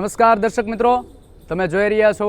નમસ્કાર દર્શક મિત્રો, તમે જોઈ રહ્યા છો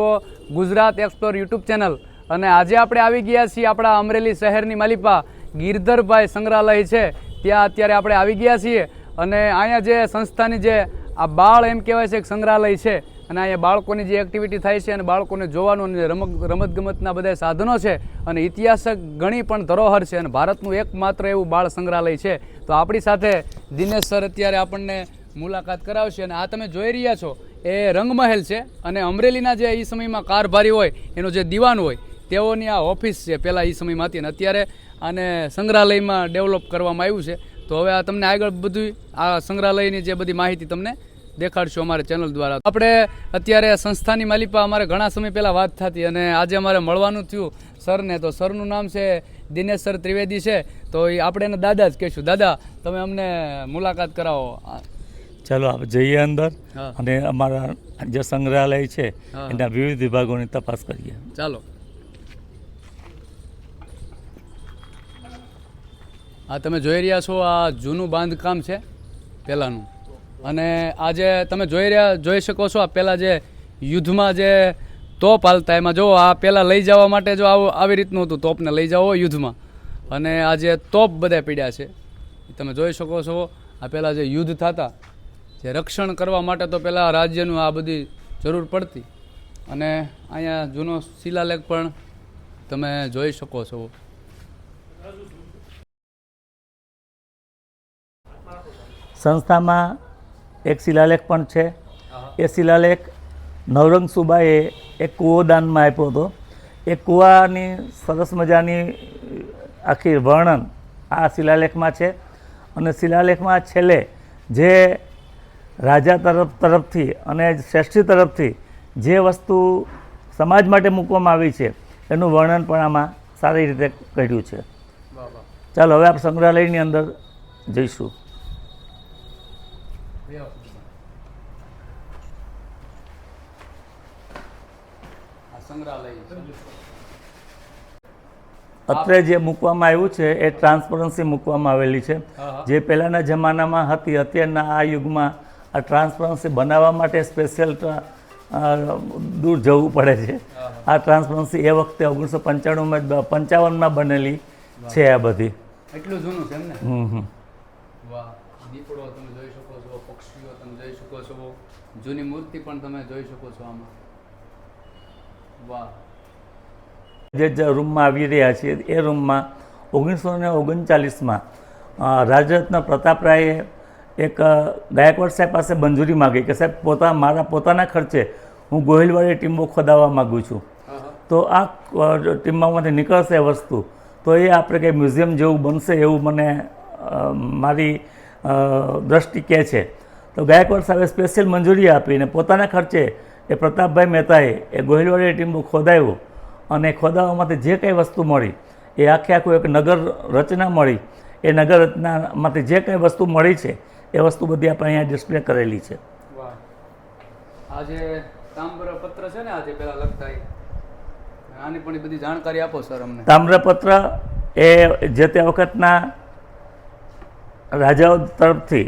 ગુજરાત એક્સપ્લોર યુટ્યુબ ચેનલ. અને આજે આપણે આવી ગયા છીએ આપણા અમરેલી શહેરની માલિપા, ગિરધરભાઈ સંગ્રહાલય છે. ત્યાં અત્યારે આપણે આવી ગયા છીએ. અને અહીંયા જે સંસ્થાની જે આ બાળ એમ કહેવાય છે, એક સંગ્રહાલય છે. અને અહીંયા બાળકોની જે એક્ટિવિટી થાય છે અને બાળકોને જોવાનું અને રમત રમતગમતના બધા સાધનો છે. અને ઇતિહાસક ઘણી પણ ધરોહર છે અને ભારતનું એકમાત્ર એવું બાળ સંગ્રહાલય છે. તો આપણી સાથે દિનેશ સર અત્યારે આપણને મુલાકાત કરાવશે. અને આ તમે જોઈ રહ્યા છો એ રંગમહેલ છે અને અમરેલીના જે એ સમયમાં કારભારી હોય, એનો જે દિવાન હોય, તેઓની આ ઓફિસ છે પહેલાં એ સમયમાં હતી. અને અત્યારે આને સંગ્રહાલયમાં ડેવલપ કરવામાં આવ્યું છે. તો હવે આ તમને આગળ બધું આ સંગ્રહાલયની જે બધી માહિતી તમને દેખાડશું અમારે ચેનલ દ્વારા. આપણે અત્યારે સંસ્થાની માલિપા અમારે ઘણા સમય પહેલાં વાત થતી અને આજે અમારે મળવાનું થયું સરને. તો સરનું નામ છે દિનેશ સર ત્રિવેદી છે. તો એ આપણે એને દાદા જ કહીશું. દાદા, તમે અમને મુલાકાત કરાવો. ચાલો આપણે જઈએ અંદર અને અમારા જે સંગ્રહાલય છે એના વિવિધ વિભાગોની તપાસ કરીએ. ચાલો. આ તમે જોઈ રહ્યા છો આ જૂનું બાંધકામ છે પહેલાંનું. અને આ જે તમે જોઈ રહ્યા જોઈ શકો છો આ પહેલાં જે યુદ્ધમાં જે તોપ હાલતા એમાં જો આ પહેલાં લઈ જવા માટે જો આવું આવી રીતનું હતું તોપને લઈ જાઓ યુદ્ધમાં. અને આ જે તોપ બધા પીડ્યા છે તમે જોઈ શકો છો આ પહેલાં જે યુદ્ધ થતા જે રક્ષણ કરવા માટે તો પહેલાં રાજ્યનું આ બધી જરૂર પડતી. અને અહીંયા જૂનો શિલાલેખ પણ તમે જોઈ શકો છો. સંસ્થામાં એક શિલાલેખ પણ છે. એ શિલાલેખ નવરંગ સુબાએ એક કૂવો દાનમાં આપ્યો હતો. એ કૂવાની સરસ મજાની આખી વર્ણન આ શિલાલેખમાં છે. અને શિલાલેખમાં છેલ્લે જે રાજા તરફ તરફથી અને શ્રેષ્ઠી તરફથી જે વસ્તુ સમાજ માટે મૂકવામાં આવી છે એનું વર્ણન પણ આમાં સારી રીતે કર્યું છે. ચાલો હવે આપણે સંગ્રહાલયની અંદર જઈશું. અત્રે જે મૂકવામાં આવ્યું છે એ ટ્રાન્સપરન્સી મૂકવામાં આવેલી છે. જે પહેલાંના જમાનામાં હતી અત્યારના આ યુગમાં આ ટ્રાન્સપરન્સી બનાવવા માટે સ્પેશિયલ દૂર જવું પડે છે. આ ટ્રાન્સપરન્સી એ વખતે ઓગણીસો પંચાણુંમાં પંચાવનમાં બનેલી છે આ બધી. એટલું જૂનું છે એમ ને? હમ હમ. વાહ દીપડો તમે જોઈ શકો છો પક્ષીઓ તમે જોઈ શકો છો જૂની મૂર્તિ પણ તમે જોઈ શકો છો આમાં. વાહ. જે જે રૂમમાં આવી રહ્યા છીએ એ રૂમમાં ઓગણીસો ને ઓગણચાલીસમાં રાજરત્ન પ્રતાપરાયે એક ગાયકવાડ સાહેબ પાસે મંજૂરી માગી કે સાહેબ પોતા મારા પોતાના ખર્ચે હું ગોહિલવાડી ટીમો ખોદાવવા માગું છું. તો આ ટીમમાંથી નીકળશે વસ્તુ. તો એ આપણે કંઈ મ્યુઝિયમ જેવું બનશે એવું મને મારી દ્રષ્ટિ કહે છે. તો ગાયકવાડ સાહેબે સ્પેશિયલ મંજૂરી આપીને પોતાના ખર્ચે એ પ્રતાપભાઈ મહેતાએ એ ગોહિલવાડી ટીમો ખોદાવ્યું અને ખોદાવવામાંથી જે કંઈ વસ્તુ મળી એ આખે આખું એક નગર રચના મળી. એ નગર રચનામાંથી જે કંઈ વસ્તુ મળી છે એ વસ્તુ બધી આપણે અહીંયા ડિસ્પ્લે કરેલી છે. વાહ. આ તામ્રપત્ર છે ને આજે પેલા લખતા આની પણ બધી જાણકારી આપો સર અમને. તામ્રપત્ર એ જે તે વખતના રાજાઓ તરફથી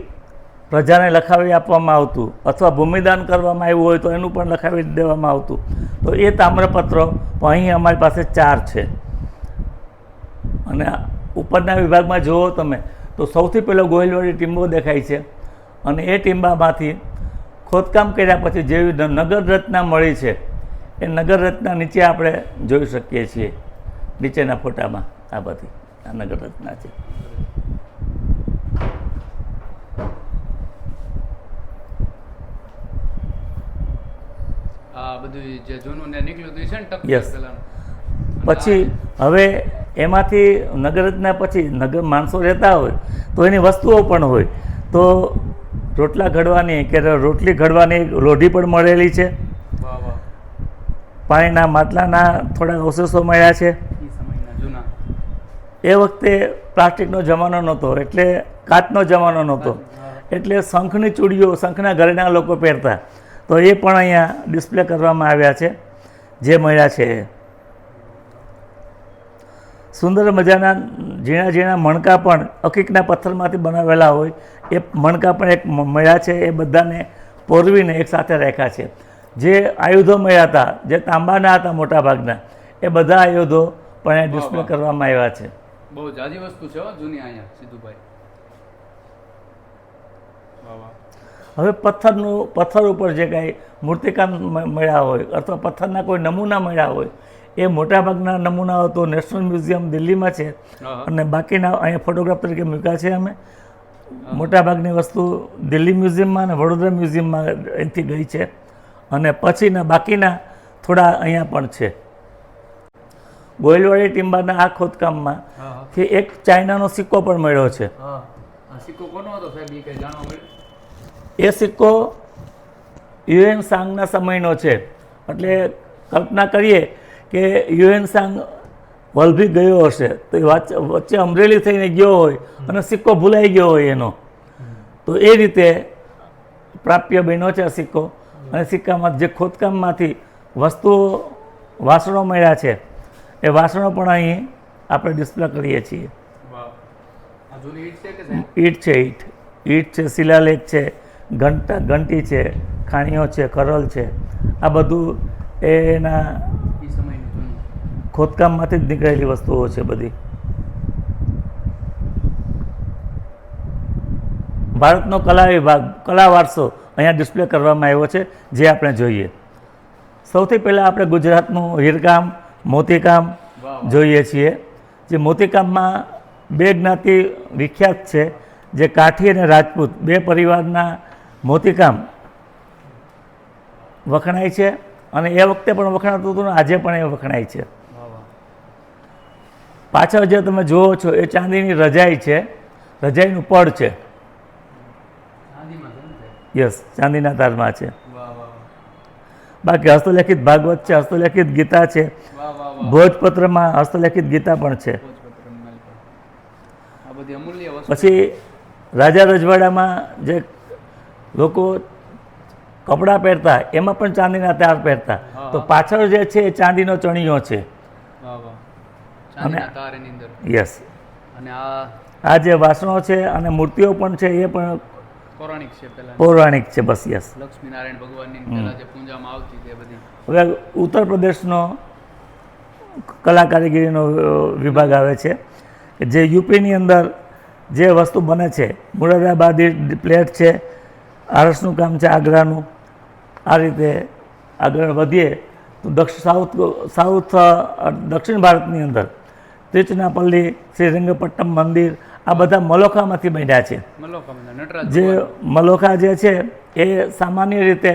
પ્રજાને લખાવી આપવામાં આવતું અથવા ભૂમિદાન કરવામાં આવ્યું હોય તો એનું પણ લખાવી દેવામાં આવતું. તો એ તામ્રપત્રો અહીં અમારી પાસે ચાર છે. અને ઉપરના વિભાગમાં જુઓ તમે તો સૌથી પહેલો ગોયલવાળી ટીંબો દેખાય છે. અને એ ટીંબામાંથી ખોદકામ કર્યા પછી જેવી નગર રચના મળી છે એ નગર રચના નીચે આપણે જોઈ શકીએ છીએ. નીચેના ફોટામાં આ બધી આ નગર રચના છે. આ બધું જે જૂનું ને નીકળ્યું હતું છે ને પછી હવે એમાંથી નગર પછી નગર માણસો રહેતા હોય તો એની વસ્તુઓ પણ હોય. તો રોટલા ઘડવાની કે રોટલી ઘડવાની લોઢી પણ મળેલી છે. પાણીના માટલાના થોડા અવશેષો મળ્યા છે. એ એ વખતે પ્લાસ્ટિકનો જમાનો નહોતો એટલે કાચનો જમાનો નહોતો. એટલે શંખની ચૂડીઓ શંખના ઘરેણા લોકો પહેરતા. તો એ પણ અહીંયા ડિસ્પ્લે કરવામાં આવ્યા છે. જે મળ્યા છે. સુંદર મજાના ઝીણા ઝીણા મણકા પણ અકીકના પથ્થરમાંથી બનાવેલા હોય. એ મણકા પણ એક મળ્યા છે એ બધાને પોરવીને એક સાથે રાખ્યા છે. જે આયુધો મળ્યા હતા જે તાંબાના હતા મોટાભાગના એ બધા આયુધો પણ એ ડિસ્પ્લે કરવામાં આવ્યા છે. બહુ જાજી વસ્તુ છે જૂની અહીંયા સિદ્ધુભાઈ. હવે પથ્થરનું પથ્થર ઉપર જે કાંઈ મૂર્તિકામ મળ્યા હોય અથવા પથ્થરના કોઈ નમૂના મળ્યા હોય એ મોટાભાગના નમૂનાઓ તો નેશનલ મ્યુઝિયમ દિલ્હીમાં છે. અને બાકીના અહીંયા ફોટોગ્રાફ તરીકે મૂક્યા છે અમે. મોટાભાગની વસ્તુ દિલ્હી મ્યુઝિયમમાં અને વડોદરા મ્યુઝિયમમાં અહીંથી ગઈ છે. અને પછીના બાકીના થોડા અહીંયા પણ છે. ગોયલવાડી ટીમ્બાના આ ખોદકામમાં હા એક ચાઇનાનો સિક્કો પણ મળ્યો છે. એ સિક્કો યુએન સાંગના સમયનો છે. એટલે કલ્પના કરીએ કે યુએન સાંગ વલભી ગયો હશે તો એ વાચ- વચ્ચે અમરેલી થઈને ગયો હોય અને સિક્કો ભૂલાઈ ગયો હોય એનો. તો એ રીતે પ્રાપ્ય બન્યો છે આ સિક્કો. અને સિક્કામાં જે ખોદકામમાંથી વસ્તુઓ વાસણો મળ્યા છે એ વાસણો પણ અહીં આપણે ડિસ્પ્લે કરીએ છીએ. ઈટ છે ઈટ ઈટ. છે શિલાલેખ છે ઘંટા ઘંટી છે ખાણીઓ છે કરલ છે. આ બધું એના ખોદકામમાંથી જ નીકળેલી વસ્તુઓ છે બધી. ભારતનો કલા વિભાગ કલા વારસો અહીંયા ડિસ્પ્લે કરવામાં આવ્યો છે જે આપણે જોઈએ. સૌથી પહેલાં આપણે ગુજરાતનું હીરકામ મોતીકામ. જોઈએ છીએ જે મોતીકામમાં બે જ્ઞાતિ વિખ્યાત છે જે કાઠી અને રાજપૂત બે પરિવારના મોતીકામ વખણાય છે અને એ વખતે પણ વખણાતું હતું ને આજે પણ એ વખણાય છે. પાછળ જે તમે જુઓ છો એ ચાંદીની રજાઈ છે. રજાઈનું પડ છે. યસ ચાંદીના તારમાં છે. બાકી હસ્તલેખિત ભાગવત છે હસ્તલેખિત ગીતા છે. ભોજપત્રમાં હસ્તલેખિત ગીતા પણ છે. પછી રાજા રજવાડામાં જે લોકો કપડાં પહેરતા એમાં પણ ચાંદીના તાર પહેરતા. તો પાછળ જે છે એ ચાંદીનો ચણિયો છે. અંદર. યસ. અને આ આ જે વાસણો છે અને મૂર્તિઓ પણ છે એ પણ પૌરાણિક છે પેલા પૌરાણિક છે બસ યસ. લક્ષ્મીનારાયણ ભગવાનની પહેલા જે પૂજામાં આવતી તે બધી. હવે ઉત્તર પ્રદેશનો કલા કારીગરીનો વિભાગ આવે છે જે યુપીની અંદર જે વસ્તુ બને છે મુરાદાબાદી પ્લેટ છે આરસનું કામ છે આગ્રાનું. આ રીતે આગળ વધીએ તો દક્ષિણ સાઉથ સાઉથ દક્ષિણ ભારતની અંદર ત્રિચનાપલ્લી શ્રીરંગપટ્ટમ મંદિર આ બધા મલોખામાંથી બન્યા છે. જે મલોખા જે છે એ સામાન્ય રીતે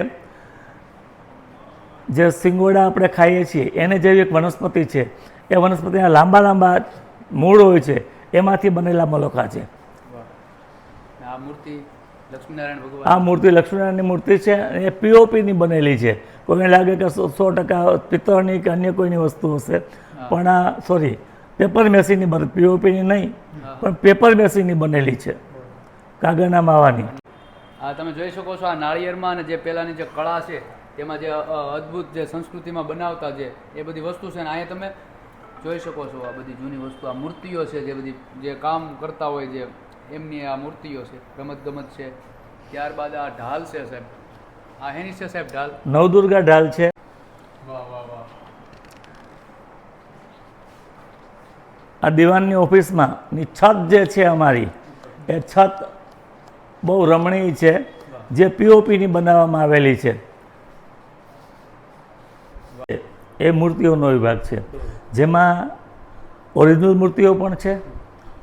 જે સિંગોડા આપણે ખાઈએ છીએ એને જેવી એક વનસ્પતિ છે એ વનસ્પતિના લાંબા લાંબા મૂળ હોય છે એમાંથી બનેલા મલોખા છે. આ મૂર્તિ લક્ષ્મીનારાયણની મૂર્તિ છે અને એ પીઓપીની બનેલી છે. કોઈને લાગે કે સો ટકા પિત્તળની કે અન્ય કોઈની વસ્તુ હશે પણ આ સોરી પેપર મેસીની બને પીઓપીની નહીં પણ પેપર મેસીની બનેલી છે. કાગળના માવાની. આ તમે જોઈ શકો છો આ નાળિયેરમાં અને જે પેલાની જે કળા છે તેમાં જે અદ્ભુત જે સંસ્કૃતિમાં બનાવતા જે એ બધી વસ્તુ છે ને અહીંયા તમે જોઈ શકો છો આ બધી જૂની વસ્તુ. આ મૂર્તિઓ છે જે બધી જે કામ કરતા હોય જે એમની આ મૂર્તિઓ છે રમત ગમત છે. ત્યારબાદ આ ઢાલ છે સાહેબ. આ એની છે સાહેબ ઢાલ? નવદુર્ગા ઢાલ છે. વાહ વાહ વાહ. આ દિવાનની ઓફિસમાં, ની છત જે છે અમારી, એ છત બહુ રમણીય છે, જે પીઓપીની બનાવવામાં આવેલી છે. એ મૂર્તિઓનો વિભાગ છે. જેમાં ઓરિજિનલ મૂર્તિઓ પણ છે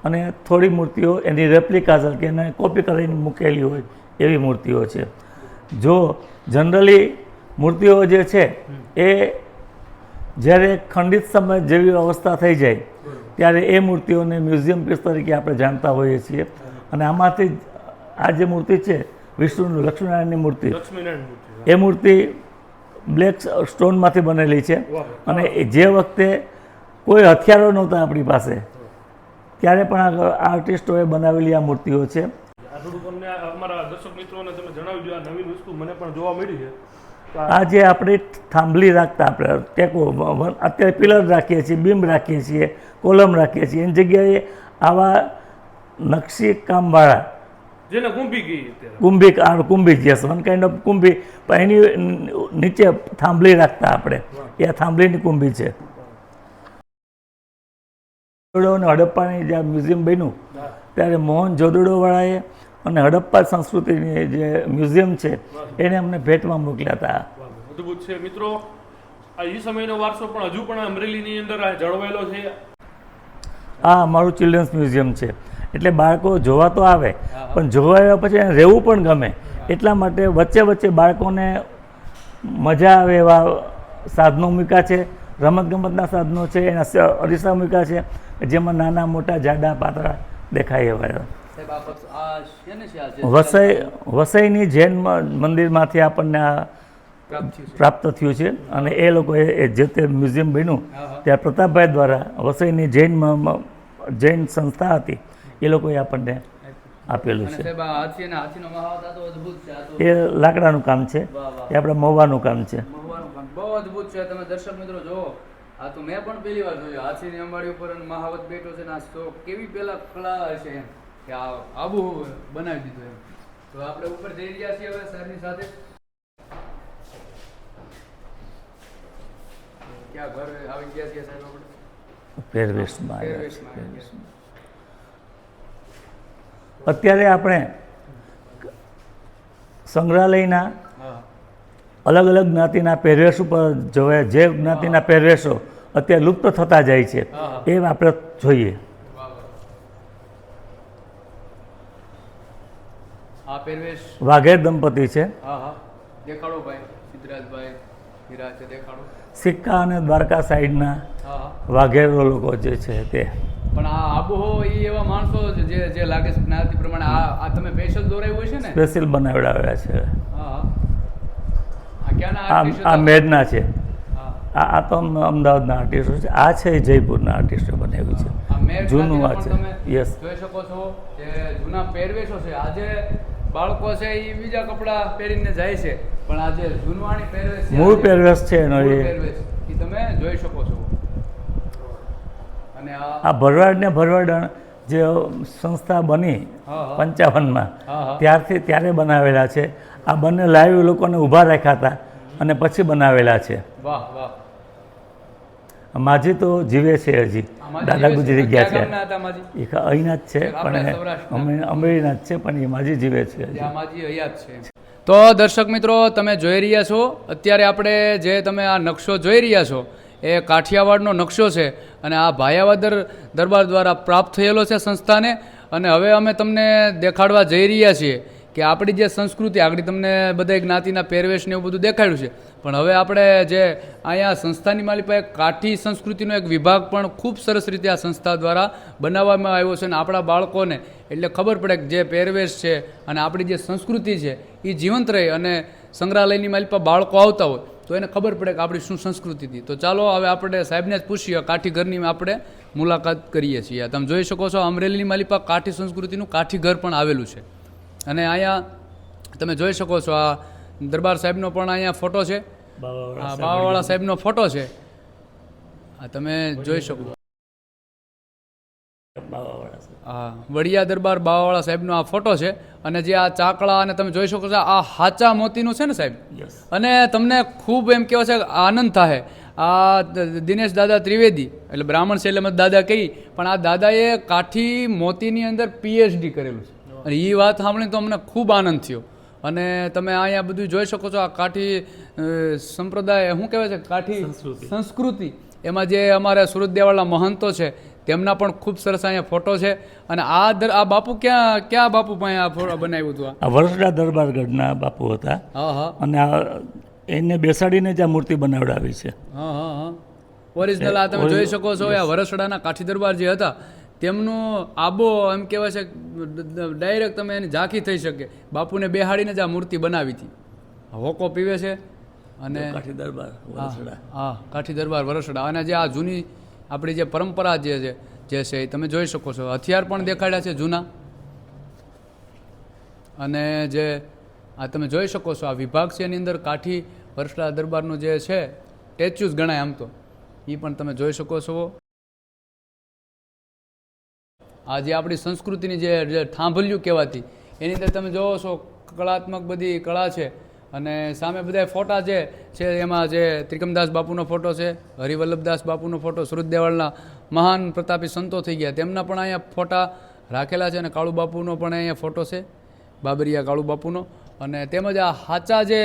અને થોડી મૂર્તિઓ એની રેપ્લિકા કે એને કોપી કરીને મૂકેલી હોય એવી મૂર્તિઓ છે. જો જનરલી મૂર્તિઓ જે છે, એ જ્યારે ખંડિત સમય જેવી અવસ્થા થઈ જાય ત્યારે એ મૂર્તિઓને મ્યુઝિયમ પીસ તરીકે આપણે જાણતા હોઈએ છીએ. અને આમાંથી આ જે મૂર્તિ છે વિષ્ણુ લક્ષ્મીનારાયણની મૂર્તિ એ મૂર્તિ બ્લેક સ્ટોનમાંથી બનેલી છે. અને જે વખતે કોઈ હથિયારો નહોતા આપણી પાસે ત્યારે પણ આ આર્ટિસ્ટોએ બનાવેલી આ મૂર્તિઓ છે. આ થોડુંક અમને અમારા દર્શક મિત્રોને તમે જણાવી દો આ નવીન વસ્તુ મને પણ જોવા મળી છે. તો આ આ જે આપણે થાંભલી રાખતા આપણે. ટેકો અત્યારે પિલર રાખીએ છીએ બીમ રાખીએ છીએ કોલમ રાખીએ છીએ. એની જગ્યાએ આવા નકશી કામવાળા જેને કુંભી ગઈ કુંભી કુંભી યસ વન કાઇન્ડ ઓફ કુંભી. પણ એની નીચે થાંભલી રાખતા આપણે. એ થાંભલીની કુંભી છે. અને હડપ્પાની જ્યાં મ્યુઝિયમ બન્યું ત્યારે મોહન જોદડોવાળાએ અને હડપ્પા સંસ્કૃતિની જે મ્યુઝિયમ છે એને અમને ભેટમાં મોકલ્યા હતા અદ્ભુત છે. મિત્રો આ એ સમયનો વારસો પણ હજુ પણ અમરેલીની અંદર આ જળવાયેલો છે. આ અમારું ચિલ્ડ્રન્સ મ્યુઝિયમ છે. એટલે બાળકો જોવા તો આવે પણ જોવા આવ્યા પછી એને રહેવું પણ ગમે. એટલા માટે વચ્ચે વચ્ચે બાળકોને મજા આવે એવા સાધનો મૂક્યા છે. રમતગમતના સાધનો છે એના અરીસા મૂક્યા છે જેમાં નાના મોટા જાડા પાતળા દેખાય એવા. છે વસઈ વસઈની જૈન મંદિરમાંથી આપણને આ પ્રાપ્ત થયું છે? છે. અને એ લોકોએ જે તે મ્યુઝિયમ બન્યું. ત્યાં પ્રતાપભાઈ દ્વારા વસઈની જૈન જૈન સંસ્થા હતી એ લોકોએ આપણને આપેલું છે. છે એ લાકડાનું કામ છે. એ આપણે મહુવાનું કામ છે. બહુ અદ્ભુત છે. તમે દર્શક મિત્રો જુઓ આ તો મેં પણ પહેલી વાર જોયું. હાથીની અંબાડી ઉપર મહાવત બેઠો છે ને આ કેવી પેલા કળા હશે એમ. કે આ આબુ બનાવી દીધું એમ. તો આપણે ઉપર જઈ રહ્યા છીએ હવે સરની સાથે. ક્યાં ઘર આવી ગયા છીએ સાહેબ આપણે? પહેરવેશમાં. અત્યારે આપણે સંગ્રહાલયના અલગ અલગ જ્ઞાતિના પહેરવેશ ઉપર જોવે જે જ્ઞાતિના પહેરવેશો અત્યારે લુપ્ત થતા જાય છે. એ આપણે જોઈએ વાહ વાહ આ પહેરવેશ. વાઘેર દંપતી છે. હા હા. દેખાડો ભાઈ સિદ્ધરાજભાઈ હીરા છે દેખાડો. સિક્કા અને દ્વારકા સાઈડના હા હા. વાઘેરો લોકો જે છે તે. પણ આ આબોહો એ એવા માણસો જે જે લાગે છે જ્ઞાતિ પ્રમાણે આ આ તમે સ્પેશિયલ દોરાવ્યું હોય છે ને? સ્પેશિયલ બનાવડાવ્યા છે. હા હા. આ મેડના છે. આ આ તો અમદાવાદના આર્ટિસ્ટો છે. આ છે જયપુરના આર્ટિસ્ટો બનાવ્યું છે. જૂનું આ છે. યસ જોઈ શકો છો કે જૂના પહેરવેશો છે. આજે બાળકો છે એ બીજા કપડાં પહેરીને જાય છે. પણ આ જે જૂનવાણી પહેરવેશ મૂળ પહેરવેશ છે એનો એ. એ તમે જોઈ શકો છો. અને આ ભરવાડ ને ભરવાડણ જે સંસ્થા બની. પંચાવનમાં. ત્યારથી ત્યારે બનાવેલા છે. આ બંને લાઈવ લોકોને ઊભા રાખ્યા હતા અને પછી બનાવેલા છે. વાહ વાહ. માજી તો જીવે છે હજી. દાદા ગુજરી ગયા છે. એ અહીંના જ છે પણ અમરેલીના જ છે પણ એ માજી જીવે છે. તો દર્શક મિત્રો તમે જોઈ રહ્યા છો અત્યારે આપણે જે તમે આ નકશો જોઈ રહ્યા છો એ કાઠિયાવાડનો નકશો છે અને આ ભાયાવદર દરબાર દ્વારા પ્રાપ્ત થયેલો છે સંસ્થાને. અને હવે અમે તમને દેખાડવા જઈ રહ્યા છીએ. કે આપણી જે સંસ્કૃતિ, આગળ તમને બધા જ્ઞાતિના પહેરવેશ ને એવું બધું દેખાડ્યું છે. પણ હવે આપણે જે અહીંયા સંસ્થાની માલિક પાસે કાઠી સંસ્કૃતિનો એક વિભાગ પણ ખૂબ સરસ રીતે આ સંસ્થા દ્વારા બનાવવામાં આવ્યો છે અને આપણા બાળકોને, એટલે ખબર પડે કે જે પહેરવેશ છે અને આપણી જે સંસ્કૃતિ છે એ જીવંત રહે અને સંગ્રહાલયની માલિક બાળકો આવતા હોય, તો એને ખબર પડે કે આપણી શું સંસ્કૃતિ હતી. તો ચાલો હવે આપણે સાહેબને જ પૂછીએ, કાઠી ઘરની આપણે મુલાકાત કરીએ છીએ. તમે જોઈ શકો છો અમરેલીની માલિપા કાઠી સંસ્કૃતિનું કાઠી ઘર પણ આવેલું છે. અને અહીંયા તમે જોઈ શકો છો આ દરબાર સાહેબનો પણ અહીંયા ફોટો છે. બાવાવાળા સાહેબનો ફોટો. છે. આ તમે જોઈ શકો. હા વડિયા દરબાર બાવાવાળા સાહેબનો આ ફોટો છે. અને જે આ ચાકળા અને તમે જોઈ શકો છો આ હાચા મોતીનું છે ને સાહેબ? અને તમને ખૂબ એમ કહેવાય છે આનંદ થાય આ દિનેશ દાદા ત્રિવેદી એટલે બ્રાહ્મણ છે દાદા કહી પણ આ દાદાએ કાઠી મોતીની અંદર પીએચડી કરેલું છે. અને એ વાત સાંભળીને તો અમને ખૂબ આનંદ થયો. અને તમે અહીંયા બધું જોઈ શકો છો આ કાઠી સંપ્રદાય શું કહેવાય છે? કાઠી સંસ્કૃતિ. એમાં જે અમારા સુરત દેવાળા મહંતો છે તેમના પણ ખૂબ સરસ અહીંયા ફોટો છે. અને આ દર આ બાપુ ક્યાં ક્યાં બાપુ પાસે આ ફોટો બનાવ્યું હતું આ? વરસડા દરબારગઢના બાપુ હતા. હા હા. અને આ એને બેસાડીને જ આ મૂર્તિ બનાવડાવી છે. હા હા હા. ઓરિજિનલ આ તમે જોઈ શકો છો આ વરસડાના કાઠી દરબાર જે હતા તેમનું આબો એમ કહેવાય છે ડાયરેક્ટ તમે એની ઝાંખી થઈ શકે. બાપુને બેહાડીને જ આ મૂર્તિ બનાવી હતી. હોકો પીવે છે અને કાઠી દરબાર હા, હા કાઠી દરબાર વરસડા. અને જે આ જૂની આપણી જે પરંપરા જે છે જે છે એ તમે જોઈ શકો છો. હથિયાર પણ દેખાડ્યા છે જૂના. અને જે આ તમે જોઈ શકો છો આ વિભાગ છે એની અંદર કાઠી વરસડા દરબારનું જે છે સ્ટેચ્યુઝ ગણાય આમ તો. એ પણ તમે જોઈ શકો છો. આ જે આપણી સંસ્કૃતિની જે થાંભલ્યું કહેવાતી, એની અંદર તમે જોવો છો, કળાત્મક બધી કળા છે. અને સામે બધા ફોટા જે છે એમાં જે ત્રિકમદાસ બાપુનો ફોટો છે, હરિવલ્લભદાસ બાપુનો ફોટો સુરત દેવળના મહાન પ્રતાપી સંતો થઈ ગયા. તેમના પણ અહીંયા ફોટા રાખેલા છે અને કાળુ બાપુનો પણ અહીંયા ફોટો છે, બાબરિયા કાળુ બાપુનો. અને તેમજ આ હાચા જે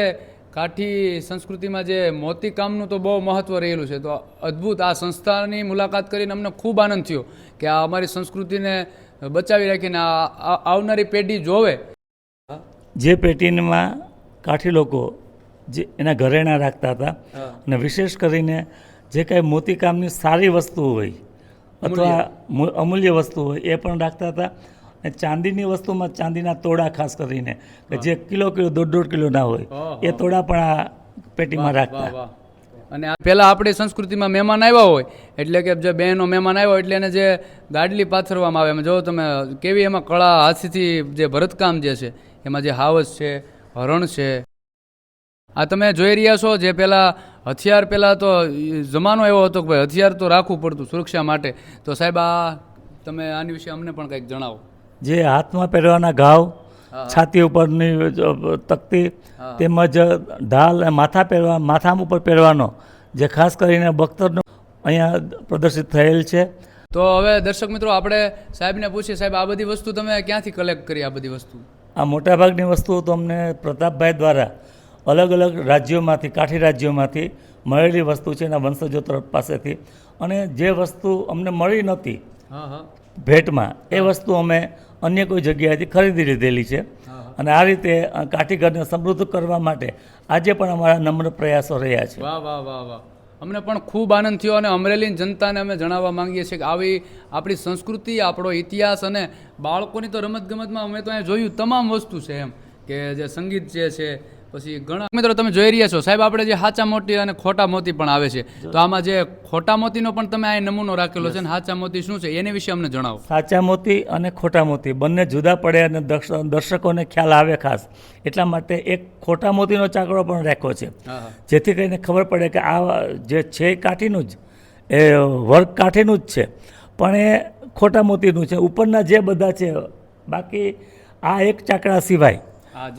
કાઠી સંસ્કૃતિમાં જે મોતીકામનું તો બહુ મહત્ત્વ રહેલું છે. તો અદ્ભુત આ સંસ્થાની મુલાકાત કરીને અમને ખૂબ આનંદ થયો કે આ અમારી સંસ્કૃતિને બચાવી રાખીને આ આવનારી પેઢી જોવે. જે પેઢીમાં કાઠી લોકો જે એના ઘરેણાં રાખતા હતા અને વિશેષ કરીને જે કાંઈ મોતીકામની સારી વસ્તુ હોય અથવા અમૂલ્ય વસ્તુ હોય એ પણ રાખતા હતા. અને ચાંદીની વસ્તુમાં ચાંદીના તોડા ખાસ કરીને કે જે કિલો કિલો દોઢ દોઢ કિલોના હોય એ તોડા પણ આ પેટીમાં રાખતા. અને આ પહેલાં આપણી સંસ્કૃતિમાં મહેમાન આવ્યા હોય એટલે કે જે બહેનો મહેમાન આવ્યા એટલે એને જે ગાડલી પાથરવામાં આવે એમાં જો તમે કેવી એમાં કળા હાથથી જે ભરતકામ જે છે એમાં જે હાવસ છે હરણ છે. આ તમે જોઈ રહ્યા છો જે પહેલાં હથિયાર પહેલાં તો જમાનો એવો હતો કે ભાઈ હથિયાર તો રાખવું પડતું સુરક્ષા માટે. તો સાહેબ આ તમે આની વિશે અમને પણ કંઈક જણાવો. જે હાથમાં પહેરવાના ઘાવ છાતી ઉપરની તકતી તેમજ ઢાલ અને માથા પહેરવા માથા ઉપર પહેરવાનો જે ખાસ કરીને બખ્તરનો અહીંયા પ્રદર્શિત થયેલ છે. તો હવે દર્શક મિત્રો આપણે સાહેબને પૂછીએ સાહેબ આ બધી વસ્તુ તમે ક્યાંથી કલેક્ટ કરી આ બધી વસ્તુ? આ મોટાભાગની વસ્તુઓ તો અમને પ્રતાપભાઈ દ્વારા અલગ અલગ રાજ્યોમાંથી કાઠી રાજ્યોમાંથી મળેલી વસ્તુ છે એના વંશજો તરફ પાસેથી. અને જે વસ્તુ અમને મળી નહોતી ભેટમાં એ વસ્તુ અમે અન્ય કોઈ જગ્યાએથી ખરીદી લીધેલી છે. અને આ રીતે અ, સમૃદ્ધ કરવા માટે આજે પણ અમારા નમ્ર પ્રયાસો રહ્યા છે. વાહ વાહ વાહ વાહ. અમને પણ ખૂબ આનંદ થયો અને અમરેલીની જનતાને અમે જણાવવા માંગીએ છીએ કે આવી આપણી સંસ્કૃતિ આપણો ઇતિહાસ અને બાળકોની તો રમતગમતમાં અમે તો અહીંયા જોયું તમામ વસ્તુ છે એમ કે જે સંગીત જે છે પછી ઘણા મિત્રો તમે જોઈ રહ્યા છો. સાહેબ આપણે જે હાચા મોતી અને ખોટા મોતી પણ આવે છે. તો આમાં જે ખોટા મોતીનો પણ તમે આ નમૂનો રાખેલો છે ને હાચા મોતી શું છે? એની વિશે અમને જણાવો. સાચા મોતી અને ખોટા મોતી. બંને જુદા પડે અને દર્શકોને ખ્યાલ આવે ખાસ. એટલા માટે એક ખોટા મોતીનો ચાકડો પણ રાખ્યો છે. જેથી કરીને ખબર પડે કે આ જે છે કાઠીનું જ એ વર્ક કાઠીનું જ છે. પણ એ ખોટા મોતીનું છે. ઉપરના જે બધા છે બાકી આ એક ચાકડા સિવાય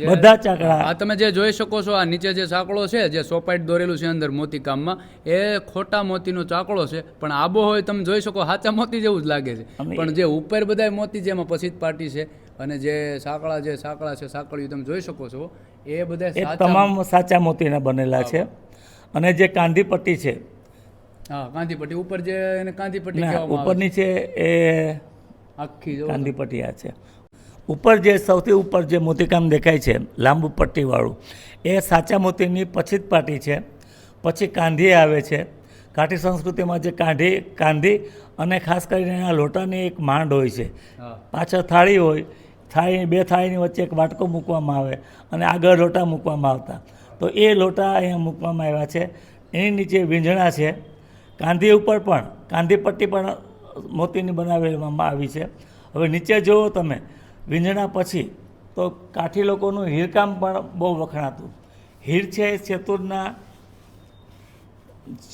બધા ચાકડા. આ તમે જે જોઈ શકો છો આ નીચે જે ચાકડો છે જે સોપાઈટ દોરેલું છે અંદર મોતી કામમાં એ ખોટા મોતીનો ચાકડો છે પણ આબો હોય તમે જોઈ શકો સાચા મોતી જેવું જ લાગે છે. પણ જે ઉપર બધા મોતી જેમાં પછીત પાટી છે અને જે સાંકળા જે સાંકળા છે સાંકળીઓ તમે જોઈ શકો છો એ બધા તમામ સાચા મોતીના બનેલા છે. અને જે કાંધી પટ્ટી છે હા કાંધી પટ્ટી ઉપર જે એને કાંધી પટ્ટી ના કહેવામાં આવે ઉપરની છે. એ આખી જો કાંધી પટ્ટી આ છે. ઉપર જે સૌથી ઉપર જે મોતીકામ દેખાય છે લાંબુ પટ્ટીવાળું એ સાચા મોતીની પછીત પાટી છે. પછી કાંધી આવે છે. કાઠી સંસ્કૃતિમાં જે કાંધી કાંધી અને ખાસ કરીને એના લોટાની એક માંડ હોય છે. પાછળ થાળી હોય થાળી બે થાળીની વચ્ચે એક વાટકો મૂકવામાં આવે અને આગળ લોટા મૂકવામાં આવતા. તો એ લોટા અહીંયા મૂકવામાં આવ્યા છે. એની નીચે વીંઝણા છે. કાંધી ઉપર પણ કાંધી પટ્ટી પણ મોતીની બનાવવામાં આવી છે. હવે નીચે જુઓ તમે. વીંઝણા પછી તો કાઠી લોકોનું હીરકામ પણ બહુ વખણાતું હીર છે એ ચતુરના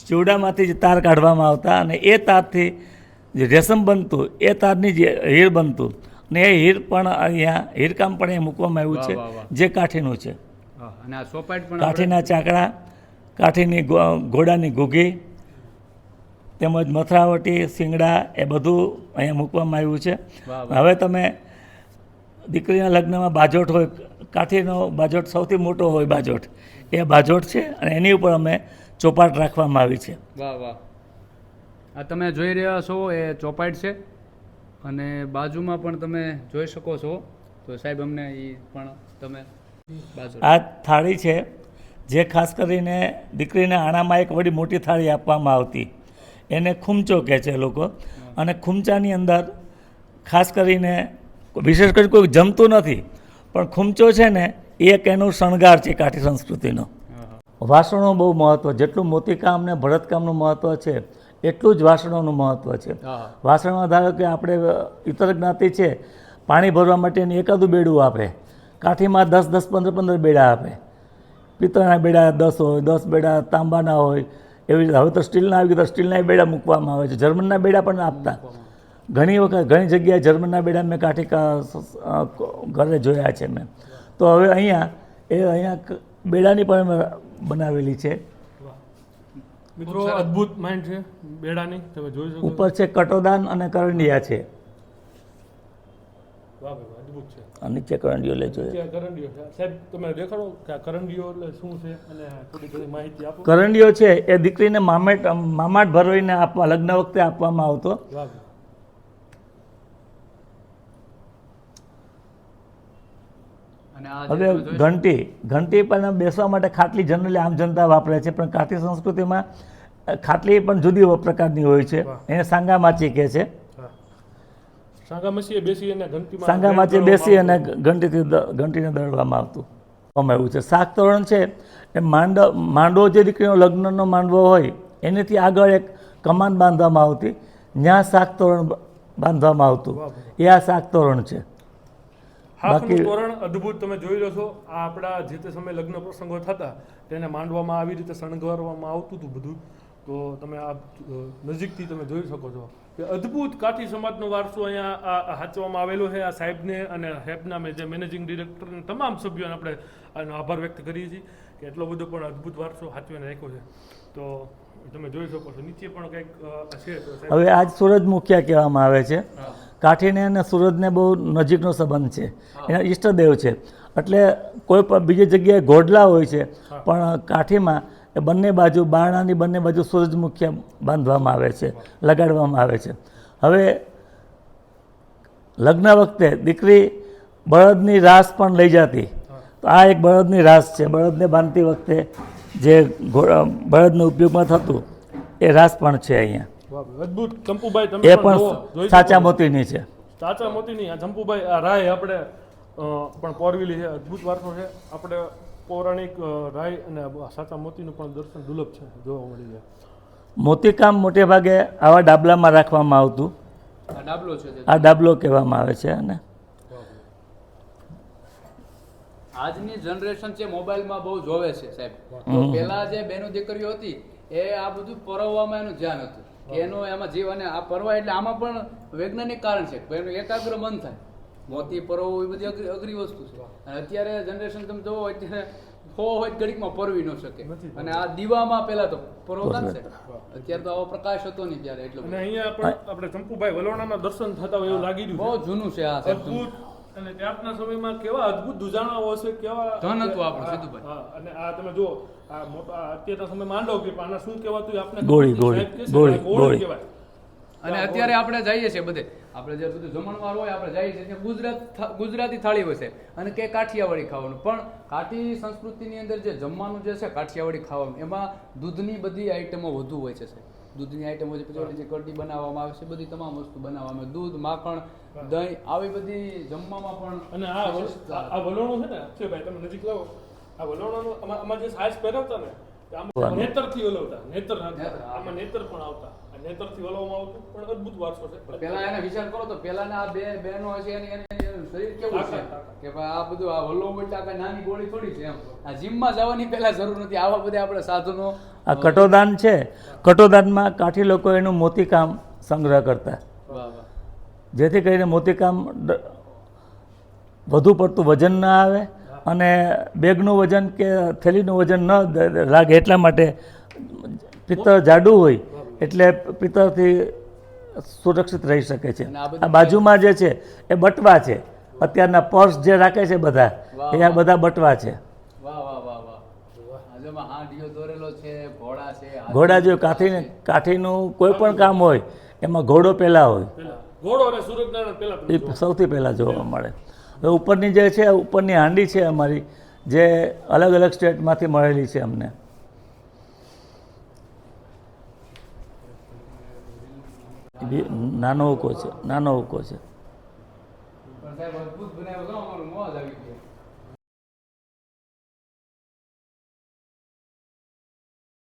ચીવડામાંથી જ તાર કાઢવામાં આવતા અને એ તારથી જે રેશમ બનતું એ તારની જે હીર બનતું ને એ હીર પણ અહીંયા હીરકામ પણ અહીંયા મૂકવામાં આવ્યું છે. જે કાઠીનું છે કાઠીના ચાકડા કાઠીની ઘોડાની ઘૂઘી તેમજ મથરાવટી શિંગડા એ બધું અહીંયા મૂકવામાં આવ્યું છે. હવે તમે દીકરીના લગ્નમાં બાજોટ હોય કાઠીનો બાજોટ સૌથી મોટો હોય બાજોટ. એ બાજોટ છે અને એની ઉપર અમે ચોપાટ રાખવામાં આવી છે. વાહ વાહ. આ તમે જોઈ રહ્યા છો એ ચોપાટ છે. અને બાજુમાં પણ તમે જોઈ શકો છો. તો સાહેબ અમને એ પણ તમે આ થાળી છે જે ખાસ કરીને દીકરીને આણામાં એક વડી મોટી થાળી આપવામાં આવતી. એને ખૂમચો કહે છે લોકો. અને ખૂમચાની અંદર ખાસ કરીને વિશેષ કરી કોઈ જમતું નથી. પણ ખૂમચો છે ને એ એક એનું શણગાર છે કાઠી સંસ્કૃતિનો. વાસણો બહુ મહત્ત્વ જેટલું મોતીકામ ને ભરતકામનું મહત્ત્વ છે એટલું જ વાસણોનું મહત્ત્વ છે. વાસણમાં ધારો કે આપણે ઇતર જ્ઞાતિ છે પાણી ભરવા માટેની એકાદું બેડું આપે. કાઠીમાં દસ દસ પંદર પંદર બેડા આપે. પિત્તળના બેડા દસ હોય દસ બેડા તાંબાના હોય એવી રીતે. હવે તો સ્ટીલના આવી ગયા તો સ્ટીલના બેડા મૂકવામાં આવે છે. જર્મનના બેડા પણ આપતા. ઘણી વખત ઘણી જગ્યાએ જર્મનના બેડા મેં કાઠી કા- સ- અ, ઘરે જોયા છે મેં. તો હવે અહીંયા એ અહીંયા બેડાની પણ બનાવેલી છે. મિત્રો અદ્ભુત માઇન્ડ છે બેડાની તમે જોઈ શકો ઉપર છે કટોદાન અને કરંડિયા છે. છે. નીચે કરંડિયો લેજો ત્યાં કરંડીઓ છે. સાહેબ તમે દેખાડો કે આ કરંડીઓ એટલે શું છે અને થોડી ઘણી માહિતી આપો. કરંડિયો છે એ દીકરીને મામેટ મામાટ ભરવીને આપવા લગ્ન વખતે આપવામાં આવતો વાહ ભાઈ. અને આ હવે ઘંટી ઘંટી પણ બેસવા માટે ખાટલી જનરલી આમ જનતા વાપરે છે પણ કાઠી સંસ્કૃતિમાં ખાટલી પણ જુદી પ્રકારની હોય છે. એને સાંગા માચી કહે છે. સાંગામાચી બેસી અને ઘંટીમાં સાંગા માચી બેસી અને ઘંટીથી ઘંટીને દળવામાં આવતું. એવું છે. શાક તોરણ છે એ માંડો માંડવો જે દીકરીનો લગ્નનો માંડવો હોય એનેથી આગળ એક કમાન બાંધવામાં આવતી. ત્યાં શાક તોરણ બાંધવામાં આવતું. એ આ શાક તોરણ છે. બાકી- તોરણ અદ્ભુત. તમે જોઈ લો છો આ આપણા જે તે સમયે લગ્ન પ્રસંગો થતા તેને માંડવામાં આવી રીતે શણગારવામાં આવતું હતું બધું. તો તમે આ નજીકથી તમે જોઈ શકો છો કે અદ્ભુત કાઠી સમાજનો વારસો અહીંયા આ આવેલો છે. આ સાહેબને અને સાહેબના મેં જે મેનેજિંગ ડિરેક્ટરને તમામ સભ્યોને આપણે આનો આભાર વ્યક્ત કરીએ છીએ કે એટલો બધો પણ અદ્ભુત વારસો હાચવીને રાખ્યો છે. તો તમે જોઈ શકો છો નીચે પણ કંઈક છે. હવે આજ સૂરજમુખિયા કહેવામાં આવે છે. કાઠીને અને સૂરજને બહુ નજીકનો સંબંધ છે. એના ઈષ્ટદેવ છે. એટલે કોઈ પણ બીજી જગ્યાએ ઘોડલા હોય છે પણ કાઠીમાં એ બંને બાજુ બારણાની બંને બાજુ સૂરજમુખિયા બાંધવામાં આવે છે લગાડવામાં આવે છે. હવે લગ્ન વખતે દીકરી બળદની રાસ પણ લઈ જતી. તો આ એક બળદની રાસ છે. બળદને બાંધતી વખતે જે બળદનો ઉપયોગમાં થતું એ રાસ પણ છે અહીંયા. અદ્ભુત. ચંપુભાઈ તમે એ પણ જોઈ સાચા. મોતીની છે. સાચા મોતીની. આ ચંપુભાઈ આ રાય આપણે પણ પોરવેલી છે. અદ્ભુત વારસો છે. આપણે પૌરાણિક રાય અને સાચા મોતીનું પણ દર્શન દુર્લભ છે જોવા મળી જાય. મોતીકામ મોટે ભાગે આવા ડાબલામાં રાખવામાં આવતું. આ ડાબલો છે આ ડાબલો કહેવામાં આવે છે અને આજની જનરેશન છે મોબાઈલમાં બહુ જોવે છે સાહેબ. પહેલા જે બેનો દીકરીઓ હતી એ આ બધું પરવવામાં એનું ધ્યાન હતું. એનું એમાં જીવ અને આ પરવા એટલે આમાં પણ વૈજ્ઞાનિક કારણ છે. એનું એકાગ્ર મન થાય. મોતી પરવો એ બધી અઘરી વસ્તુ છે. અને અત્યારે જનરેશન તમે જોવો અત્યારે ફો હોય ઘડીકમાં પરવી ન શકે. અને આ દીવામાં પેલા તો પરવતા છે. અત્યારે તો આવો પ્રકાશ હતો નહીં ત્યારે એટલો અને. અહીંયા આપણે આપણે ચંપુભાઈ વલોણાના દર્શન થતા હોય એવું લાગી બહુ રહ્યું છે. જૂનું છે આ અદ્ભુત. અને ત્યારના સમયમાં કેવા અદ્ભુત ધુજાણાઓ હશે કેવા ધન હતું આપણું, સીધુભાઈ હા, અને આ તમે જુઓ આ મોટા અત્યારના સમય માંડો કે આના શું કહેવાતું આપણે ગોળી, ગોળી, ગોળી, ગોળી. કહેવાય. અને અત્યારે આપણે જઈએ છીએ બધે. આપણે જે બધું જમણવાર હોય આપણે જઈએ છીએ ત્યાં ગુજરાત ગુજરાતી થાળી હોય છે. અને કે કાઠિયાવાડી ખાવાનું. પણ કાઠી સંસ્કૃતિની અંદર જે જમવાનું જે છે કાઠિયાવાડી ખાવાનું એમાં દૂધની બધી આઈટમો વધુ હોય છે સાહેબ. દૂધની આઈટમો છે પછી જે કઢી બનાવવામાં આવે છે બધી તમામ વસ્તુ બનાવવામાં આવે. દૂધ માખણ દહીં આવી બધી જમવામાં પણ અને આ વસ્તુ- આ વલોણો છે ને અક્ષયભાઈ તમે નજીક લાવો. આ વલોણોનો આમાં આમાં જે સાઈઝ પહેરવતા ને આમાં નેતરથી વલોવતા નેતર આમાં નેતર પણ આવતા. આ નેતરથી વલોવવામાં આવતું પણ અદ્ભુત વારસો છે. પેલા એને વિચાર કરો તો પેલાના આ બે બહેનો હશે એનું શરીર કેવું છે. કે ભાઈ આ બધું આ હલો મોટા કે નાની ગોળી થોડી છે એમ. આ જીમમાં જવાની પહેલા જરૂર નથી. આવા બધા આપણે સાધનો આ કટોદાન છે. કટોદાનમાં કાઠી લોકો એનું મોતીકામ સંગ્રહ કરતા. વાહ વાહ. જેથી કરીને મોતીકામ વધુ પડતું વજન ન આવે અને બેગનું વજન કે થેલીનું વજન ન લાગે એટલા માટે પિત્તળ જાડું હોય એટલે પિત્તળથી સુરક્ષિત રહી શકે છે. આ બાજુમાં જે છે એ બટવા છે. અત્યારના પર્સ જે રાખે છે બધા એ આ બધા બટવા છે. વાહ વાહ વાહ વાહ. આજુમાં હાંડિયો દોરેલો છે ઘોડા છે જો કાઠી કાઠીને કાઠીનું કોઈ પણ કામ હોય એમાં ઘોડો પહેલાં હોય. એ સૌથી પહેલાં જોવા મળે. હવે ઉપરની જે છે ઉપરની હાંડી છે અમારી જે અલગ અલગ સ્ટેટમાંથી મળેલી છે અમને. બી- નાનો ઉકો છે નાનો ઉકો છે. સાહેબ અદભુત બનાવ્યો હતો અમારું મોજ આવી ગયો.